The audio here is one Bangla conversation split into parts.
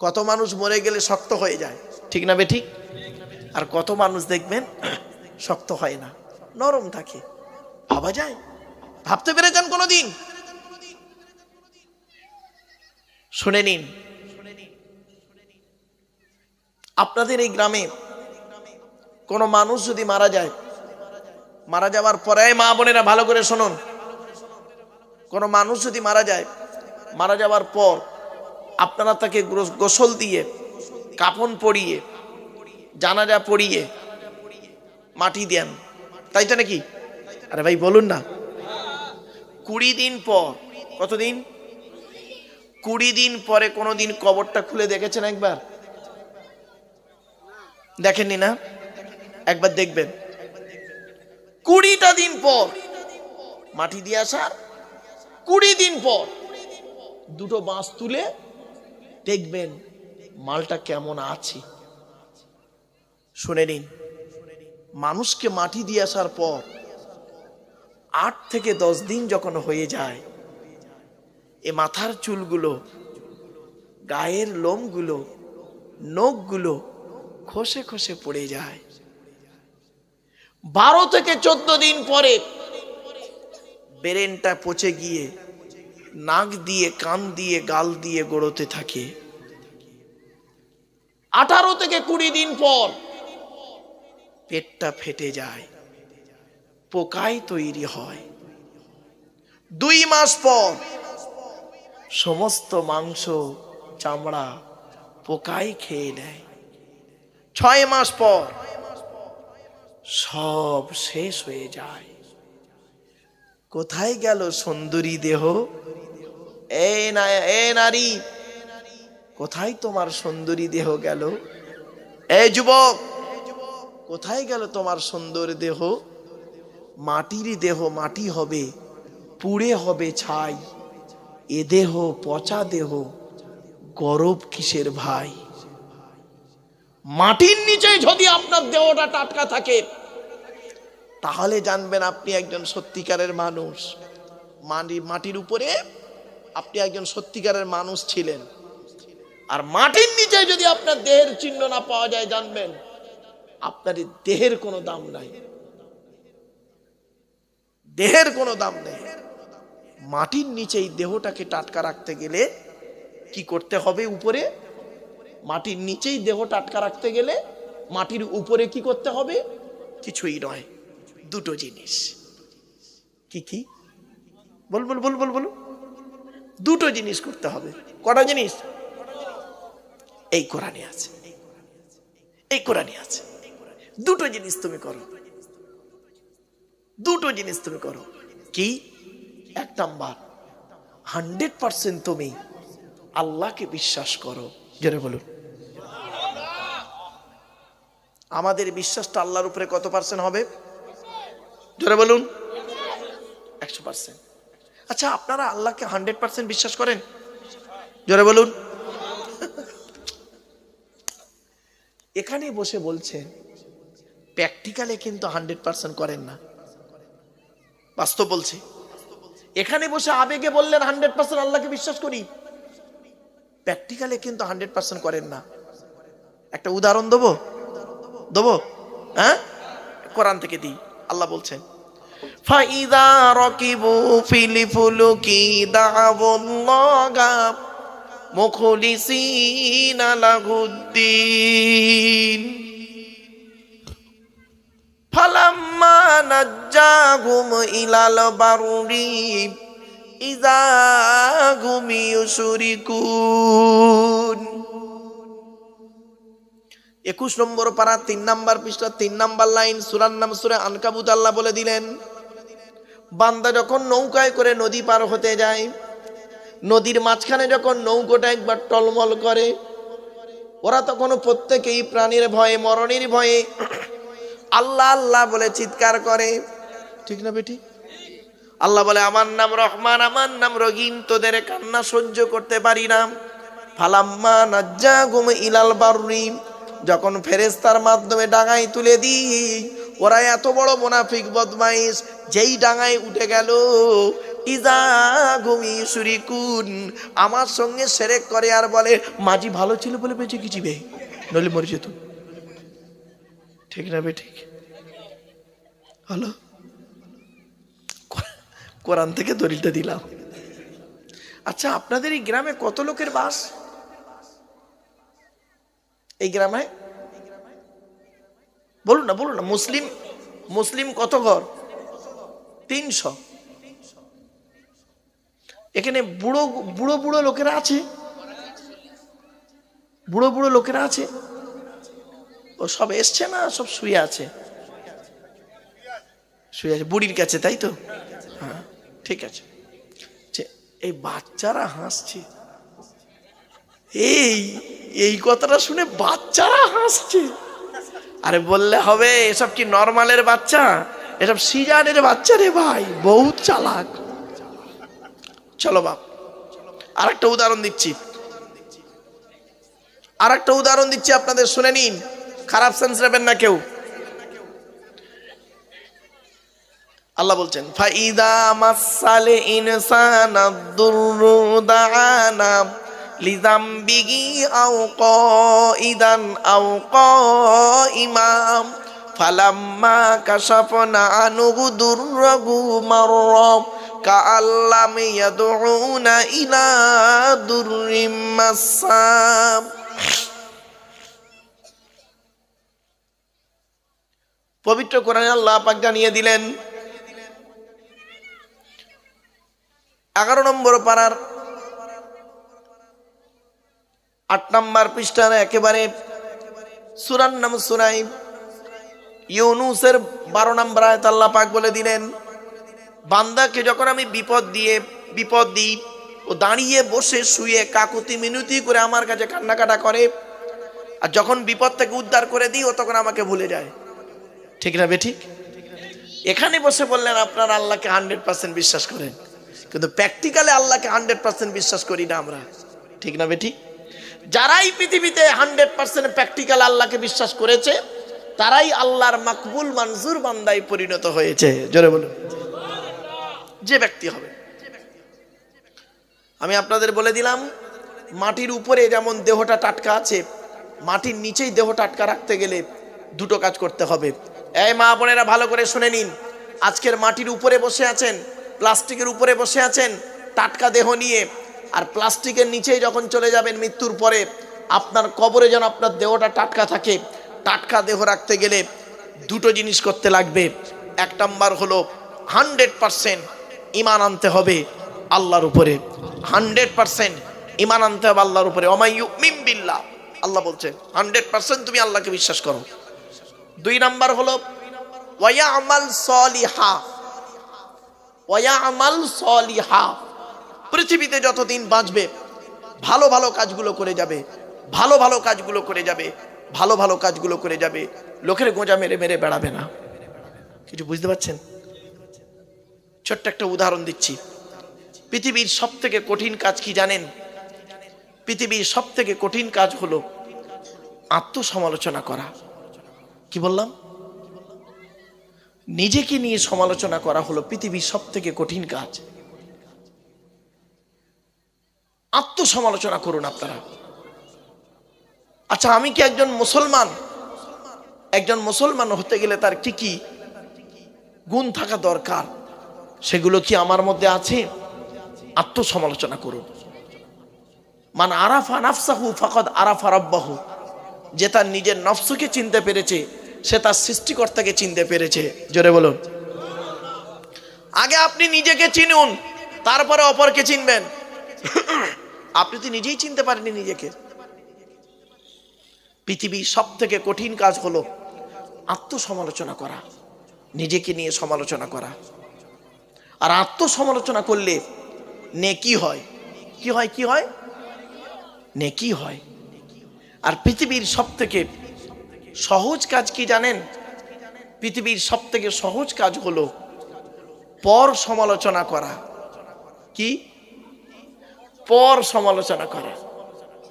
কত মানুষ মরে গেলে শক্ত হয়ে যায়। ঠিক না বেঠিক আর কত মানুষ দেখবেন শক্ত হয় না, নরম থাকে। ভাবা যায়? ভাবতে পেরেছেন কোনোদিন? শুনে নিন। আপনাদের এই গ্রামে কোনো মানুষ যদি মারা যায়, মারা যাওয়ার পরে মা বোনেরা ভালো করে শুনুন। কোনো মানুষ যদি মারা যায়, মারা যাওয়ার পর আপনারা তাকে গোসল দিয়ে, কাফন পরিয়ে, জানাজা পরিয়ে মাটি দেন। তাই তো নাকি? আরে ভাই, বলুন না। কুড়ি দিন পর, কতদিন? কুড়ি দিন পরে কোনোদিন কবরটা খুলে দেখেছেন একবার? দেখেননি না? একবার দেখবেন। কুড়িটা দিন পর, মাটি দিয়ে আসার কুড়ি দিন পর, দুটো বাঁশ তুলে দেখবেন মালটা কেমন আছে। শুনে নিন, মানুষকে মাটি দিয়ে আসার পর আট থেকে দশ দিন যখন হয়ে যায়, এ মাথার চুলগুলো, গায়ের লোমগুলো, নখগুলো খসে খসে পড়ে যায়। বারো থেকে চোদ্দ দিন পরে বেরেনটা পচে গিয়ে নাক দিয়ে, কান দিয়ে, গাল দিয়ে গড়তে থাকে। আঠারো থেকে কুড়ি দিন পর পেটটা ফেটে যায় পোকায় তৈরি হয়। দুই মাস পর সমস্ত মাংস, চামড়া পোকায় খেয়ে নেয়। ছয় মাস পর সব শেষ হয়ে যায়। কোথায় গেল সুন্দরী দেহ? এ নারী, কোথায় তোমার সুন্দরী দেহ গেল? এ যুবক, কোথায় গেল তোমার সুন্দর দেহ? মাটির দেহ, মাটি হবে, পুড়ে হবে ছাই। এ দেহ, পচা দেহ, গরব কিসের ভাই? মাটির নিচে যদি আপনার দেহটা টাটকা থাকে, তাহলে জানবেন আপনি একজন সত্যিকারের মানুষ। মাটির উপরে আপনি একজন সত্যিকারের মানুষ ছিলেন। আর মাটির নিচে যদি আপনার দেহের চিহ্ন না পাওয়া যায় জানবেন, আপনার দেহের কোনো দাম নাই। দেহের কোনো দাম নেই। মাটির নিচে এই দেহটাকে টাটকা রাখতে গেলে কি করতে হবে উপরে? মাটির নিচেই দেহ টাটকা রাখতে গেলে মাটির উপরে কি করতে হবে? কিছুই নয়, দুটো জিনিস। কি কি? বল বল বল বল বল। দুটো জিনিস করতে হবে। কটা জিনিস? এই কোরআনে আছে। এই কোরআনে আছে। দুটো জিনিস তুমি করো। দুটো জিনিস তুমি করো। কি? এক নাম্বার, হান্ড্রেড পার্সেন্ট তুমি আল্লাহকে বিশ্বাস করো। জোরে বলুন। আমাদের বিশ্বাসটা আল্লাহর উপরে কত পার্সেন্ট হবে? জোরে বলুন। একশো পার্সেন্ট। আচ্ছা আপনারা আল্লাহকে হান্ড্রেড পার্সেন্ট বিশ্বাস করেন? জোরে বলুন। এখানে বসে বলছেন প্র্যাকটিক্যালে কিন্তু হান্ড্রেড পার্সেন্ট করেন না। বাস্তব বলছে। এখানে বসে আবেগে বললেন হান্ড্রেড পার্সেন্ট আল্লাহকে বিশ্বাস করি। প্র্যাকটিক্যালে কিন্তু হান্ড্রেড পার্সেন্ট করেন না। একটা উদাহরণ দেবো? দেবো? হ্যাঁ? কোরআন থেকে দিই। আল্লাহ বলছেন ফাইদা রকিবু ফিলি ফুলুকি দাবুল্লাগা মুখলিসিনা লাহুদ্দিন। ফালাম্মা নাজ্জাহুম ইলাল বারুরি ইযা হুম ইউশরিকুন। একুশ নম্বর পারা, তিন নাম্বার পৃষ্ঠা, তিন নাম্বার লাইন, সুরার নাম সুরে আনকাবুত, আল্লাহ বলে দিলেন বান্দা যখন নৌকায় করে নদী পার হতে যায়, নদীর মাঝখানে যখন নৌকোটা একবার টলমল করে, ওরা তখন প্রত্যেকেই প্রাণীর ভয়ে, মরণের ভয়ে আল্লাহ আল্লাহ বলে চিৎকার করে। ঠিক না বেটি? আল্লাহ বলে, আমার নাম রহমান, আমার নাম রহিম তোদের কান্না সহ্য করতে পারি না। ফালাম্মা নাজ্জা গুম ইলাল বারুরি, যখন ফেরেস্তার মাধ্যমে ডাঙায় তুলে দিই, ওরা এত বড় মোনাফিক বদমাইশ যেই ডাঙায় উঠে গেল, ইজা ঘুমি সুরিকুন। আমার সঙ্গে সেরেক করে আর বলে, মাঝি ভালো ছিল বলে বেঁচে গেছি বে। নইলে মরে যেত। ঠিক না বে, ঠিক? হলো? কোরআন- থেকে দলিলটা দিলাম। আচ্ছা আপনাদের এই গ্রামে কত লোকের বাস? এই গ্রামে? বলুন না বলুন না, মুসলিম মুসলিম কত ঘর? তিনশো। এখানে বুড়ো বুড়ো বুড়ো লোকেরা আছে। বুড়ো বুড়ো লোকেরা আছে। ও সব এসছে না? সব শুয়ে আছে। শুয়ে আছে। বুড়ির কাছে, তাই তো? হ্যাঁ ঠিক আছে। এই বাচ্চারা হাসছে। এই এই কথাটা শুনে বাচ্চারা হাসছে। আরে বললে হবে, এসব কি নর্মালের বাচ্চা? এসব সিজানের বাচ্চা রে ভাই, বহুত চালাক। চলো বাপ আর একটা উদাহরণ দিচ্ছি। আর একটা উদাহরণ দিচ্ছি আপনাদের, শুনে নিন। খারাপ সেন্স নেবেন না কেউ। আল্লাহ বলছেন, ফাইদা মাসালে ইনসানা দুররু দাআনা লিজামবিহি আও কাইদান আও কাইমাম ফালাম্মা কাশাফনা আনহু দুররাহু মাররা কাআল্লাম ইয়াদউনা ইলা দুররিম মাসাম। পবিত্র কোরআনে আল্লাহ পাক জানিয়ে দিলেন, এগারো নম্বর পাড়ার আট নম্বর পৃষ্ঠার একেবারে সুরান নাম সুরাই ইউনুসের বারো নম্বর আয়ত আল্লাহ পাক বলে দিলেন, বান্দাকে যখন আমি বিপদ দিয়ে, বিপদ দিই ও দাঁড়িয়ে বসে শুয়ে কাকুতি মিনতি করে আমার কাছে কান্নাকাটা করে, আর যখন বিপদ থেকে উদ্ধার করে দিই ও তখন আমাকে ভুলে যায়। ঠিক না বে ঠিক? এখানে বসে বললেন, আপনার আল্লাহকে হান্ড্রেড পার্সেন্ট বিশ্বাস করেন, কিন্তু প্র্যাকটিক্যালি আল্লাহকে হান্ড্রেড পার্সেন্ট বিশ্বাস করি না আমরা। ঠিক না বেটি যারাই পৃথিবীতে হান্ড্রেড পার্সেন্ট প্র্যাকটিক্যাল আল্লাহকে বিশ্বাস করেছে তারাই আল্লাহর মাকবুল মানজুর বান্দায় পরিণত হয়েছে। জোরে বলুন। যে ব্যক্তি হবে। আমি আপনাদের বলে দিলাম, মাটির উপরে যেমন দেহটা টাটকা আছে, মাটির নিচেই দেহ টাটকা রাখতে গেলে দুটো কাজ করতে হবে। এই মা বোনেরা, ভালো করে শুনে নিন। আজকের মাটির উপরে বসে আছেন, প্লাস্টিকের উপরে বসে আছেন, টাটকা দেহ নিয়ে, আর প্লাস্টিকের নিচেই যখন চলে যাবেন মৃত্যুর পরে, আপনার কবরে যেন আপনার দেহটা টাটকা থাকে টাটকা দেহ রাখতে গেলে দুটো জিনিস করতে লাগবে। এক নম্বর হলো হান্ড্রেড পারসেন্ট ইমান আনতে হবে আল্লাহর উপরে। হান্ড্রেড পারসেন্ট ইমান আনতে হবে আল্লাহর উপরে। অমাইয়ু মিম বিল্লাহ। আল্লাহ বলছে, হান্ড্রেড পার্সেন্ট তুমি আল্লাহকে বিশ্বাস করো। দুই নাম্বার হলো ওয়া আমাল সলিহা। ওয়া আমাল সলিহা। পৃথিবীতে যতদিন বাঁচবে, ভালো ভালো কাজগুলো করে যাবে, ভালো ভালো কাজগুলো করে যাবে। ভালো ভালো কাজগুলো করে যাবে, লোকের গোঁজা মেরে মেরে বেড়াবে না। কিছু বুঝতে পারছেন? ছোট্ট একটা উদাহরণ দিচ্ছি। পৃথিবীর সব থেকে কঠিন কাজ কি জানেন? পৃথিবীর সব থেকে কঠিন কাজ হলো আত্মসমালোচনা করা। কি বললাম? নিজেকে নিয়ে সমালোচনা করা হলো পৃথিবীর সব থেকে কঠিন কাজ। আত্মসমালোচনা করুন আপনারা। আচ্ছা আমি কি একজন মুসলমান? একজন মুসলমান হতে গেলে তার কি কি গুণ থাকা দরকার? সেগুলো কি আমার মধ্যে আছে? আত্মসমালোচনা করুন। মান আরাফা নাফসাহু ফাকদ আরাফা রব্বাহু। যে তার নিজের নফসকে চিনতে পেরেছে, সে তার সৃষ্টিকর্তাকে চিনতে পেরেছে। জোরে বলুন। আগে আপনি নিজেকে চিনুন, তারপরে অপরকে চিনবেন। আপনি তো নিজেই চিনতে পারেননি নিজেকে। পৃথিবীর সব থেকে কঠিন কাজ হলো আত্মসমালোচনা করা, নিজেকে নিয়ে সমালোচনা করা। আর আত্মসমালোচনা করলে নেকি হয়। কি হয় কি হয়? নেকি হয়। আর পৃথিবীর সব থেকে সহজ কাজ কি জানেন? পৃথিবীর সব থেকে সহজ কাজ হলো পর সমালোচনা করা। কি? পর সমালোচনা করা।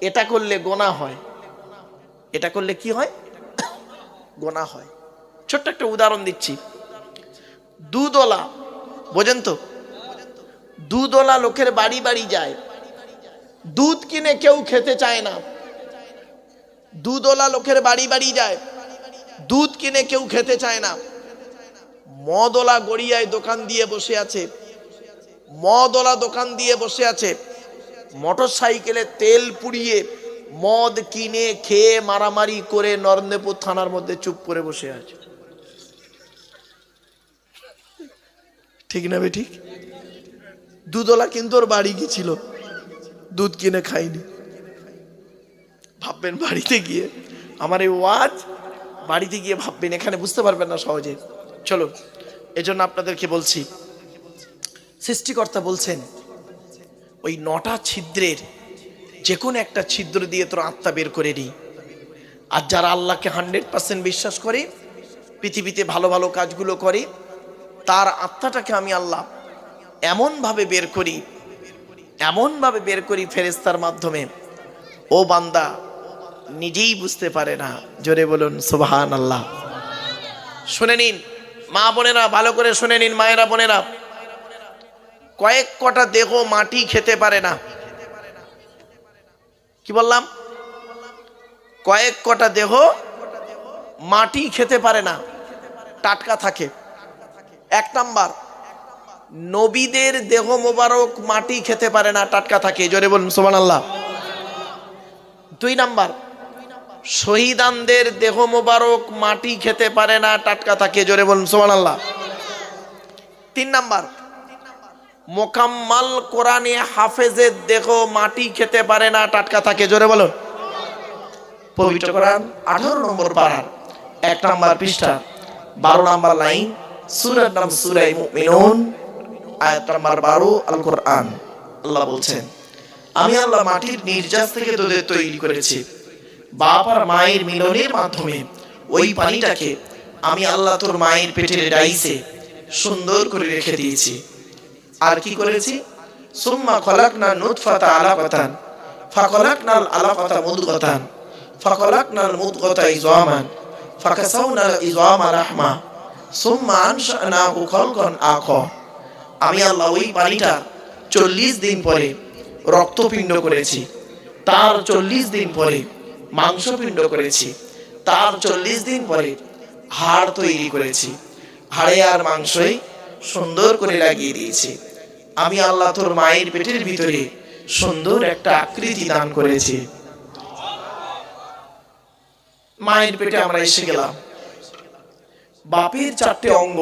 এটা করলে গোনা হয়। এটা করলে কি হয়? গোনা হয়। ছোট্ট একটা উদাহরণ দিচ্ছি। দুধওয়ালা বোঝেন তো? দুধওয়ালা লোকের বাড়ি বাড়ি যায়। দুধ কিনে কেউ খেতে চায় না। দুধওয়ালা লোকের বাড়ি বাড়ি যায়। দুধ কিনে কেউ খেতে চায় না। মদওয়ালা গড়িয়ায় দোকান দিয়ে বসে আছে। মদওয়ালা দোকান দিয়ে বসে আছে। মোটর সাইকেলে তেল পুড়িয়ে মদ কিনে খেয়ে মারামারি করে নরেন্দ্রপুর থানার মধ্যে চুপ করে বসে আছে। ঠিক না বে ঠিক? দুধওয়ালা কিন্তু ওর বাড়ি গেছিল দুধ কিনে খাইনি ভাববেন বাড়িতে গিয়ে। আমার এই ওয়াজ বাড়িতে গিয়ে ভাববেন, এখানে বুঝতে পারবেন না সহজে। চলো এজন্য আপনাদেরকে বলছি, সৃষ্টিকর্তা বলছেন, ওই নটা ছিদ্রের যে কোনো একটা ছিদ্র দিয়ে তোর আত্মা বের করে নি আর যারা আল্লাহকে হান্ড্রেড পার্সেন্ট বিশ্বাস করে, পৃথিবীতে ভালো ভালো কাজগুলো করে, তার আত্মাটাকে আমি আল্লাহ এমনভাবে বের করি, এমনভাবে বের করি ফেরেস্তার মাধ্যমে। ও বান্দা, নিজেই বুঝতে পারে না। জোরে বলুন সুবাহান আল্লাহ শুনে নিন, মা বোনেরা, ভালো করে শুনে নিন, মায়েরা বোনেরা। কয়েক কটা দেহ মাটি খেতে পারে না। কি বললাম? কয়েক কটা দেহ মাটি খেতে পারে না, টাটকা থাকে। এক নাম্বার, নবীদের দেহ মোবারক মাটি খেতে পারে না, টাটকা থাকে। জোরে বলুন সোমান আল্লাহ দুই নাম্বার, শহীদানদের দেহ মোবারক মাটি খেতে পারে না, টাটকা থাকে। জোরে বলুন সোমান আল্লাহ তিন নাম্বার মোকাম্মাল কোরআনে হাফেজের দেহ মাটি খেতে পারে না, টাটকা থাকে, জোরে বলো পবিত্র কোরআন, আঠারো নম্বর পাড়ার এক নাম্বার পৃষ্ঠা, বারো নাম্বার লাইন, সুরের নাম সুরাই মুমিনুন, আয়াত নাম্বার বারো আল কোরআন আল্লাহ বলছেন, আমি আল্লাহ মাটির নির্যাস থেকে তোদের তৈরি করেছি। বাপ আর মায়ের মিলনের মাধ্যমে ওই পানিটাকে আমি আল্লাহ তোর মায়ের পেটের ডাইসে সুন্দর করে রেখে দিয়েছি। আর কি করেছি? সুম্মা খলাকনা নুতফাতা আলাকাতান। ফাখলাকনাল আলাকাতা মুদগাতান। ফাখলাকনাল মুদগাতা ইজামান। ফাকাসাউনাল ইজামা রাহমা। সুম্মা আনশানাহু খালকান আখা। আমি আল্লাহ ওই পানিটা চল্লিশ দিন পরে রক্তপিণ্ড করেছি। তার চল্লিশ দিন পরে মাংসপিণ্ড করেছি। তার চল্লিশ দিন পরে হাড় তৈরি করেছি। হাড়ে আর মাংসই সুন্দর করে লাগিয়ে দিয়েছি। আমি আল্লাহ তোর মায়ের পেটের ভিতরে সুন্দর একটা আকৃতি দান করেছি। মায়ের পেটে আমরা এসে গেলাম। বাপের চারটে অঙ্গ।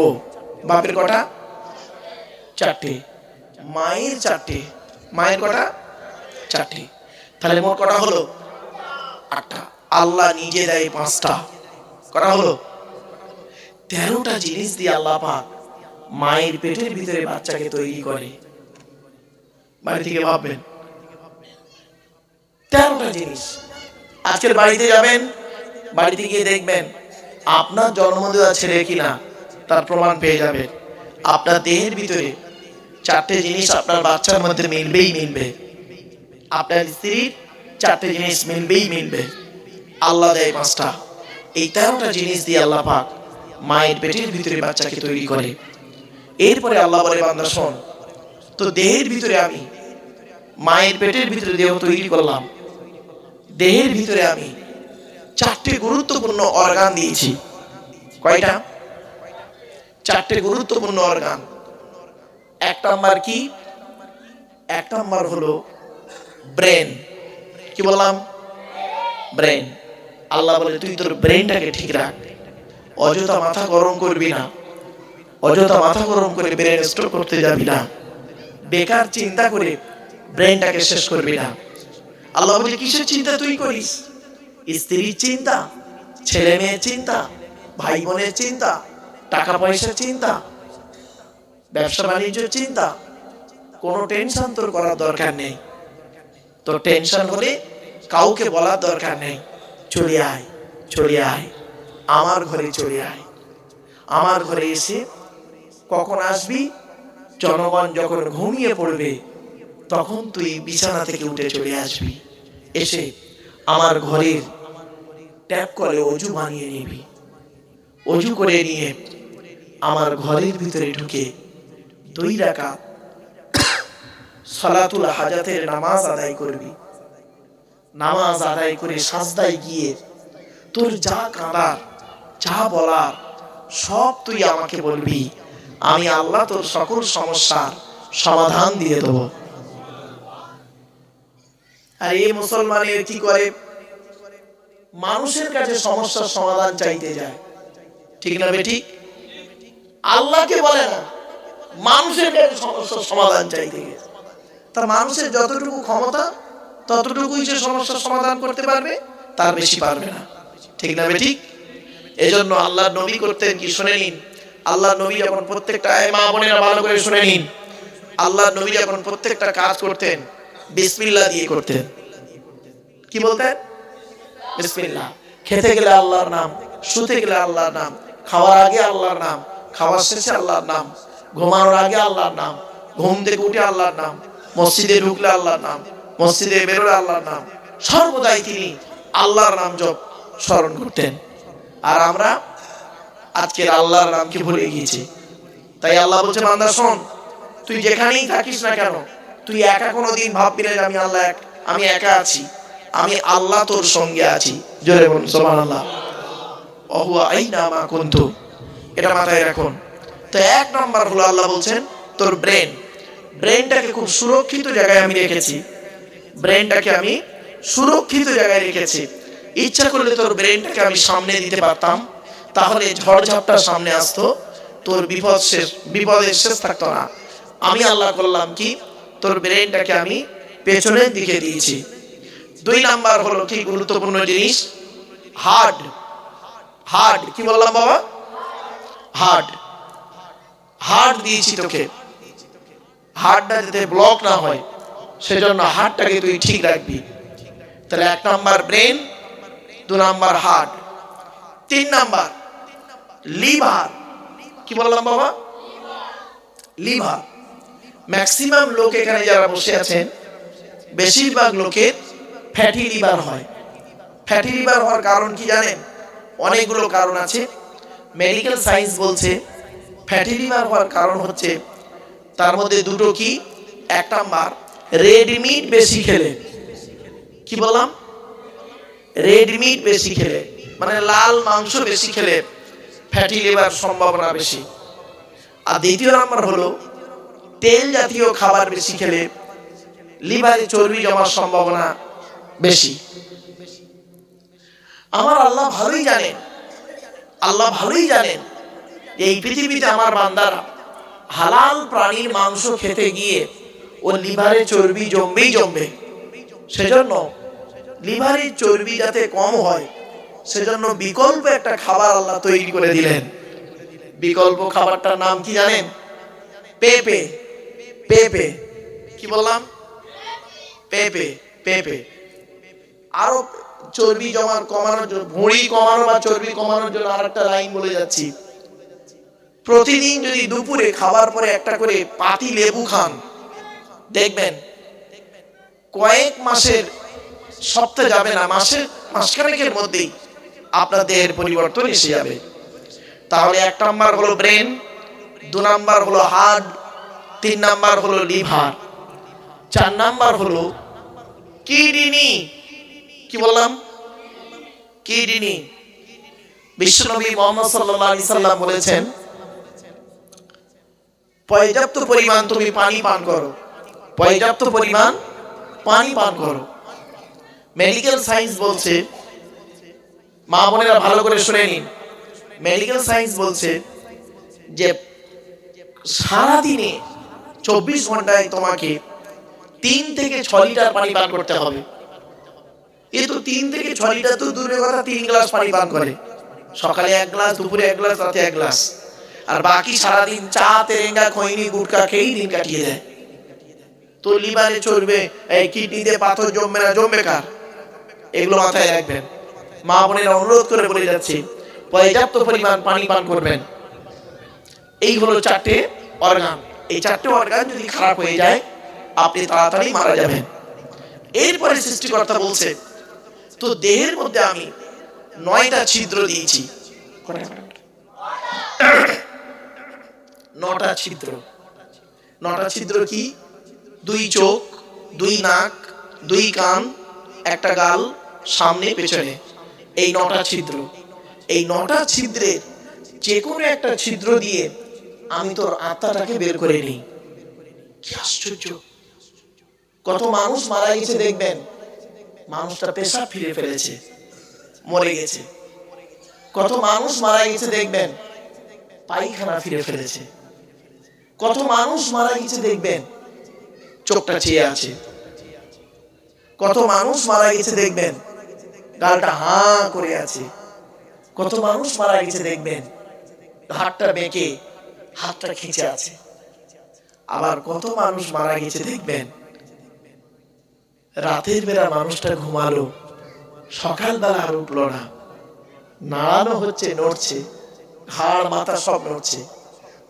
বাপের কটা? চারটে। মায়ের চারটে। মায়ের কটা? চারটে। তাহলে মোট কটা হলো? আটটা। আল্লাহ নিজে দেয় পাঁচটা। কটা হলো? তেরোটা জিনিস দিয়ে আল্লাহ পাক মায়ের পেটের ভিতরে বাচ্চাকে তৈরি করে। বাড়ি থেকে ভাববেন। তেরোটা জিনিস। আজকের বাড়িতে যাবেন, বাড়িতে গিয়ে দেখবেন আপনার জন্ম দেওয়া ছেলে কিনা, তার প্রমাণ পেয়ে যাবেন। আপনার দেহের ভিতরে চারটে জিনিস আপনার বাচ্চার মধ্যে মিলবেই মিলবে। আপনার স্ত্রীর চারটে জিনিস মিলবেই মিলবে। আল্লাহ দেয় পাঁচটা। এই তেরোটা জিনিস দিয়ে আল্লাহ পাক মায়ের পেটের ভিতরে বাচ্চাকে তৈরি করে। এরপরে আল্লাহ বলে, বান্দা শোন তো দেহের ভিতরে আমি মায়ের পেটের ভিতরে দেহ তৈরি করলাম। দেহের ভিতরে আমি চারটে গুরুত্বপূর্ণ অর্গান দিয়েছি। কয়টা? চারটে গুরুত্বপূর্ণ অর্গান এক নাম্বার কি? এক নাম্বার হলো ব্রেন কি বললাম? ব্রেন আল্লাহ বলে, তুই তোর ব্রেনটাকে ঠিক রাখ। অযথা মাথা গরম করবি না। অযথা মাথা গরম করে ব্রেন স্ট্রোক করতে যাবি না। বেকার চিন্তা করে ব্রেনটাকে শেষ করবি না। আল্লাহ বলে, কিসের চিন্তা তুই করিস? স্ত্রীর চিন্তা, ছেলে মেয়ের চিন্তা, ভাই বোনের চিন্তা, টাকা পয়সার চিন্তা, ব্যবসা বাণিজ্যের চিন্তা, কোনো টেনশন তোর করার দরকার নেই। তোর টেনশন হলে কাউকে বলার দরকার নেই। চলে আয় চলে আয়, আমার ঘরে চলে আয়। আমার ঘরে এসে কখন আসবি? জনগণ যখন ঘুমিয়ে পড়বে তখন তুই বিছানা থেকে উঠে চলে আসবি। এসে আমার ঘরের ট্যাপ করে অজু বানিয়ে নিবি। অজু করে নিয়ে আমার ঘরের ভিতরে ঢুকে দুই রাখা সলাতুল হাজাতের নামাজ আদায় করবি। নামাজ আদায় করে সাজদায় গিয়ে তোর যা কাঁদার, যা বলার, সব তুই আমাকে বলবি। আমি আল্লাহ তোর সকল সমস্যার সমাধান দিয়ে দেব। আর এই মুসলমানের কি করে? মানুষের কাছে সমস্যার সমাধান চাইতে যায়। ঠিক না ঠিক আল্লাহকে বলে না, মানুষের কাছে সমস্যার সমাধান চাইতে গেছে তার মানুষের যতটুকু ক্ষমতা, ততটুকুই সে সমস্যার সমাধান করতে পারবে, তার বেশি পারবে না। ঠিক না ঠিক এজন্য আল্লাহ নবী করতেন কি শুনে নিন? আল্লাহ নবী যখন প্রত্যেকটা মা বোনেরা ভালো করে শুনে নিন। আল্লাহ নবী যখন প্রত্যেকটা কাজ করতেন বিসমিল্লাহ দিয়ে করতেন। কি বলতেন? বিসমিল্লাহ। খেতে গেলে আল্লাহর নাম, শুতে গেলে আল্লাহর নাম, খাওয়ার আগে আল্লাহর নাম, খাওয়ার শেষে আল্লাহর নাম, ঘুমানোর আগে আল্লাহর নাম, ঘুম থেকে উঠে আল্লাহর নাম, মসজিদে ঢুকলে আল্লাহর নাম, মসজিদে বেরোলে আল্লাহর নাম, সর্বদাই তিনি আল্লাহর নাম জপ স্মরণ করতেন। আর আমরা আজকের আল্লাহর নামকে ভুলে গিয়েছি। তাই আল্লাহ বলছে, বান্দা, শোন, তুই যেখানেই থাকিস না কেন তুই একা কোনো দিন ভাববি না আমি আল্লাহ এক আমি একা আছি। আমি আল্লাহ তোর সঙ্গে আছি। জোরে বলুন সোমান আল্লাহ অহুয়া আই না মা কুন্তু। এটা মাথায় রাখুন। তো এক নম্বর হলো আল্লাহ বলছেন, তোর ব্রেন। ব্রেনটাকে খুব সুরক্ষিত জায়গায় আমি রেখেছি। ব্রেনটাকে আমি সুরক্ষিত জায়গায় রেখেছি। ইচ্ছা করলে তোর ব্রেনটাকে আমি সামনে দিতে পারতাম। তাহলে ঝড়ঝাপটা সামনে আসতো। তোর বিপদ শেষ বিপদের শেষ থাকতো না। আমি আল্লাহ করলাম কি? তোর ব্রেনটাকে আমি পেছনের দিকে দিয়েছি। দুই নাম্বার হলো কি গুরুত্বপূর্ণ জিনিস? হার্ড। হার্ড। কি বললাম বাবা? হার্ড। হার্ড দিয়েছি তোকে। হার্টটা যাতে ব্লক না হয়, সেজন্য হার্টটাকে তুই ঠিক রাখবি। তাহলে এক নাম্বার ব্রেন, দু নাম্বার হার্ট তিন নাম্বার, লিভার। কি বললাম বাবা? লিভার। ম্যাক্সিমাম লোক এখানে যারা বসে আছেন, বেশিরভাগ লোকের ফ্যাটি লিভার হয়। ফ্যাটি লিভার হওয়ার কারণ কি জানেন? অনেকগুলো কারণ আছে। মেডিকেল সায়েন্স বলছে ফ্যাটি লিভার হওয়ার কারণ হচ্ছে তার মধ্যে দুটো কি? এক নাম্বার রেড মিট বেশি খেলে। কি বললাম? রেড মিট বেশি খেলে। মানে লাল মাংস বেশি খেলে ফ্যাটি লিভার সম্ভাবনা বেশি। আর দ্বিতীয় নাম্বার হলো তেল জাতীয় খাবার বেশি খেলে লিভারে চর্বি জমার সম্ভাবনা বেশি। আমার আল্লাহ ভালোই জানেন, আল্লাহ ভালোই জানেন, এই পৃথিবীতে আমার বান্দারা হালাল প্রাণীর মাংস খেতে গিয়ে ও লিভারে চর্বি জমবেই জমবে। সেজন্য লিভারের চর্বি যাতে কম হয়, সেজন্য বিকল্প একটা খাবার আল্লাহ তৈরি করে দিলেন। বিকল্প খাবারটার নাম কি জানেন? পেঁপে। পেঁপে। কি বললাম? পেঁপে পেঁপে। আরও চর্বি জমা কমানোর জন্য, ভুঁড়ি কমানো বা চর্বি কমানোর জন্য আর একটা লাইন বলে যাচ্ছি। প্রতিদিন যদি দুপুরে খাবার পরে একটা করে পাতি লেবু খান, দেখবেন কয়েক মাসের সপ্তাহে যাবে না, মাসের মাসখানেকের মধ্যেই আপনার দেহের পরিবর্তন এসে যাবে। তাহলে এক নাম্বার হলো ব্রেন, দু নাম্বার হলো হার্ট তিন নাম্বার হলো লিভার। চার নাম্বার হলো কিডনি। কি বললাম? কিডনি। বিশ্বনবী মোহাম্মদ সাল্লাল্লাহু আলাইহি সাল্লাম বলেছেন, পর্যাপ্ত পরিমাণ তুমি পানি পান করো। পর্যাপ্ত পরিমাণ পানি পান করো। মেডিকেল সায়েন্স বলছে, মা বোনেরা ভালো করে শুনে নিন। মেডিকেল সায়েন্স বলছে যে সারাদিনে চব্বিশ ঘন্টায় তোমাকে তিন থেকে ছ লিটার পানি পান করতে হবে। এ তো তিন থেকে ছ লিটার তো দূরের কথা, তিন গ্লাস পানি পান করে। সকালে এক গ্লাস, দুপুরে এক গ্লাস, রাতে এক গ্লাস। আর বাকি সারাদিন চা, তেরেঙ্গা, খৈনি, গুটকা খেয়েই দিন কাটিয়ে দেয়। তো লিভারে চড়বে এই কিডনিতে পাথর জমবে না, জমবে কার? এগুলো মাথায় রাখবেন। মা বোনেরা অনুরোধ করে বলে যাচ্ছে, পর্যাপ্ত পরিমাণ পানি পান করবেন। এই হলো চারটে অর্গান এই চারটে অর্গান যদি খারাপ হয়ে যায়, আপনি তাড়াতাড়ি মারা যাবেন। এরপরে সৃষ্টিকর্তা বলছে, তো দেহের মধ্যে আমি নয়টা ছিদ্র দিয়েছি। নটা ছিদ্র। নটা ছিদ্র কি? দুই চোখ, দুই নাক, দুই কান, একটা গাল, সামনে, পেছনে। এই নটা ছিদ্র। এই নটা ছিদ্রের যে কোনো একটা ছিদ্র দিয়ে আমি তোর আত্মাটাকে বের করে নিই। কি আশ্চর্য। কত মানুষ মারা গেছে দেখবেন। মানুষটা পেশা ফিরে ফেলেছে। মরে গেছে। কত মানুষ মারা গেছে দেখবেন। পায়খানা ফিরে ফেলেছে। কত মানুষ মারা গেছে দেখবেন। চোখটা চেয়ে আছে। কত মানুষ মারা গেছে দেখবেন। গালটা হা করে আছে। কত মানুষ মারা গেছে দেখবেন। হাতটা বেঁকে হাতটা খিঁচে আছে। আবার কত মানুষ মারা গেছে দেখবেন। রাতের বেলা মানুষটা ঘুমালো। সকালবেলা আর উঠল না। নাড়ানো হচ্ছে নড়ছে। ঘাড় মাথা সব নড়ছে।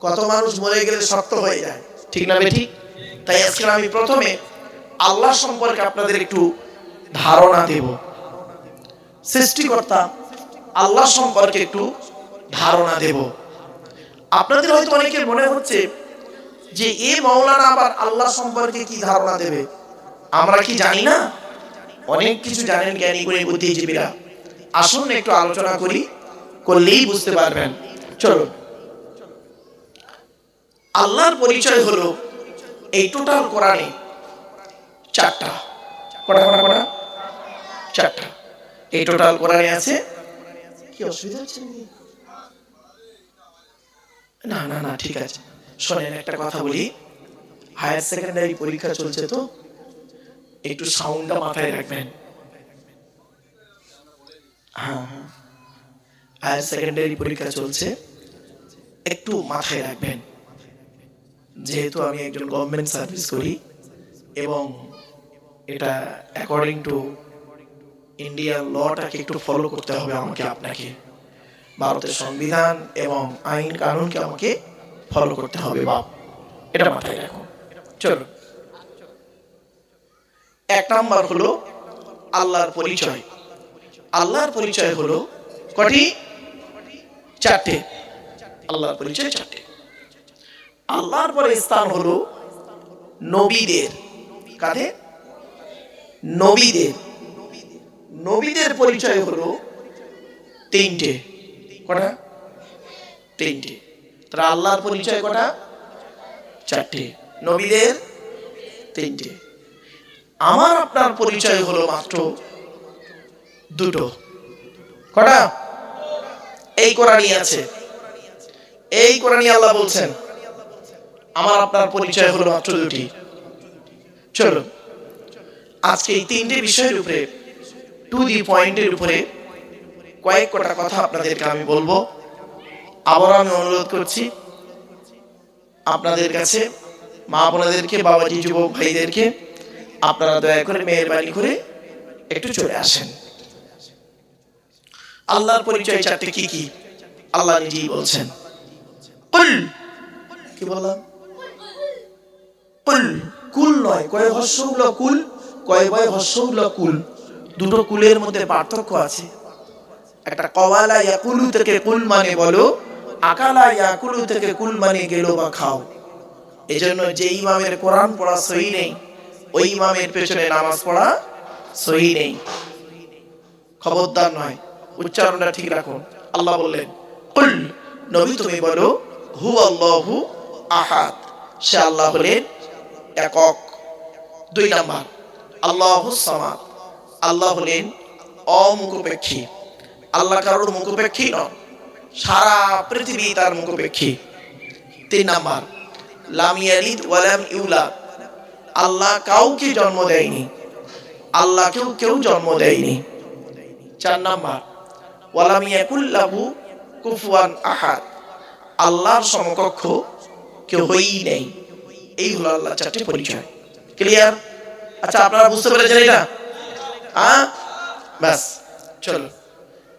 কত মানুষ মরে গেলে শক্ত হয়ে যায়। ঠিক না ঠিক তাই আজকে আমি প্রথমে আল্লাহ সম্পর্কে আপনাদের একটু ধারণা দেব। সৃষ্টিকর্তা আল্লাহ সম্পর্কে একটু ধারণা দেব। আপনাদের হয়তো অনেকের মনে হচ্ছে যে এ মৌলানা আবার আল্লাহ সম্পর্কে কি ধারণা দেবে? আমরা কি জানি না? অনেক কিছু জানেন জ্ঞানী করে বুদ্ধিজীবীরা। আসুন একটু আলোচনা করি, করলেই বুঝতে পারবেন। চলো আল্লাহর পরিচয় হলো এই টোটাল কোরআনে চারটা। কটা কটা কটা? চারটা। এই টোটাল কোরআনে আছে? কি অসুবিধা হচ্ছে? না না না, ঠিক আছে। শোনেন, একটা কথা বলি। হায়ার সেকেন্ডারি পরীক্ষা চলছে তো? একটু সাউন্ডটা মাথায় রাখবেন। হ্যাঁ হ্যাঁ। হায়ার সেকেন্ডারি পরীক্ষা চলছে। একটু মাথায় রাখবেন। যেহেতু আমি একজন গভর্নমেন্ট সার্ভিস করি, এবং এটা অ্যাকর্ডিং টু ইন্ডিয়ান লটাকে একটু ফলো করতে হবে আমাকে আপনাকে। ভারতের সংবিধান এবং আইন কানুনকে আমাকে ফলো করতে হবে, বাপ। এটা মাথায় রাখুন চলো। এক নাম্বার হলো আল্লাহর পরিচয়। আল্লাহর পরিচয় হলো কটি? চারটে। আল্লাহর পরিচয় চারটে। আল্লাহর পরে স্থান হলো নবীদের। কাদের? নবীদের। নবীদের পরিচয় হলো তিনটে। কটা? তিনটে। তারা আল্লাহর পরিচয় কটা? চারটে। নবীদের তিনটে। আমার, আপনার পরিচয় হলো মাত্র দুটো। কটা? এই কোরআনই আছে। এই কোরআনই আল্লাহ বলছেন, আমার, আপনার পরিচয় হলো মাত্র দুটি। চলো আজকে এই তিনটে বিষয়ের উপরে টু দি পয়েন্টের উপরে কয়েক কটা কথা আপনাদেরকে আমি বলব। আবার আমি অনুরোধ করছি, আপনাদের কাছে, মা বোনাদেরকে, বাবাজি যুবক ভাইদেরকে, আপনারা দয়া করে মেয়ের বাড়ি করে একটু চলে আসেন। আল্লাহর পরিচয় চারটে কি কি? আল্লাহ নিজেই বলছেন। কুল। কি বললাম? কুল। কুল নয়, কয় উল্ল কুল? কয় বয় উল্ল কুল? দুটো কুলের মধ্যে পার্থক্য আছে। একটা কওয়ালা ইয়াকুলু থেকে কুল মানে বলো, আকালা ইয়াকুলু থেকে কুল মানে গেলো বা খাও। এজন্য যে ইমামের কোরআন পড়া সহি নেই, ওই ইমামের পেছনে নামাজ পড়া সহি নেই। খবরদার নয়, উচ্চারণটা ঠিক রাখুন আল্লাহ বললেন, কুল, নবী তুমি বলো হু আল্লাহু আহাদ। সে আল্লাহ হলেন একক, দুই নাম্বার, আল্লাহু সামাদ। আল্লাহ হলেন অমুখপেক্ষী। আল্লাহ কারোর মুখপেক্ষী নন। সারা পৃথিবী তার মুখপেক্ষী। তিন নাম্বার, লাম ইয়ালিদ ওয়ালাম ইউলাদ। আল্লাহ কাউকে জন্ম দেয়নি। আল্লাহ কেউ কেউ জন্ম দেয়নি। চার নাম্বার ওয়ালাম ইয়াকুল্লাহু কুফুয়ান আহাদ। আল্লাহর সমকক্ষ কেউ হইই নেই। এই হলো আল্লাহ চারটে পরিচয়। ক্লিয়ার আচ্ছা আপনারা বুঝতে পেরেছেন এটা? হ্যাঁ ব্যাস, চলো।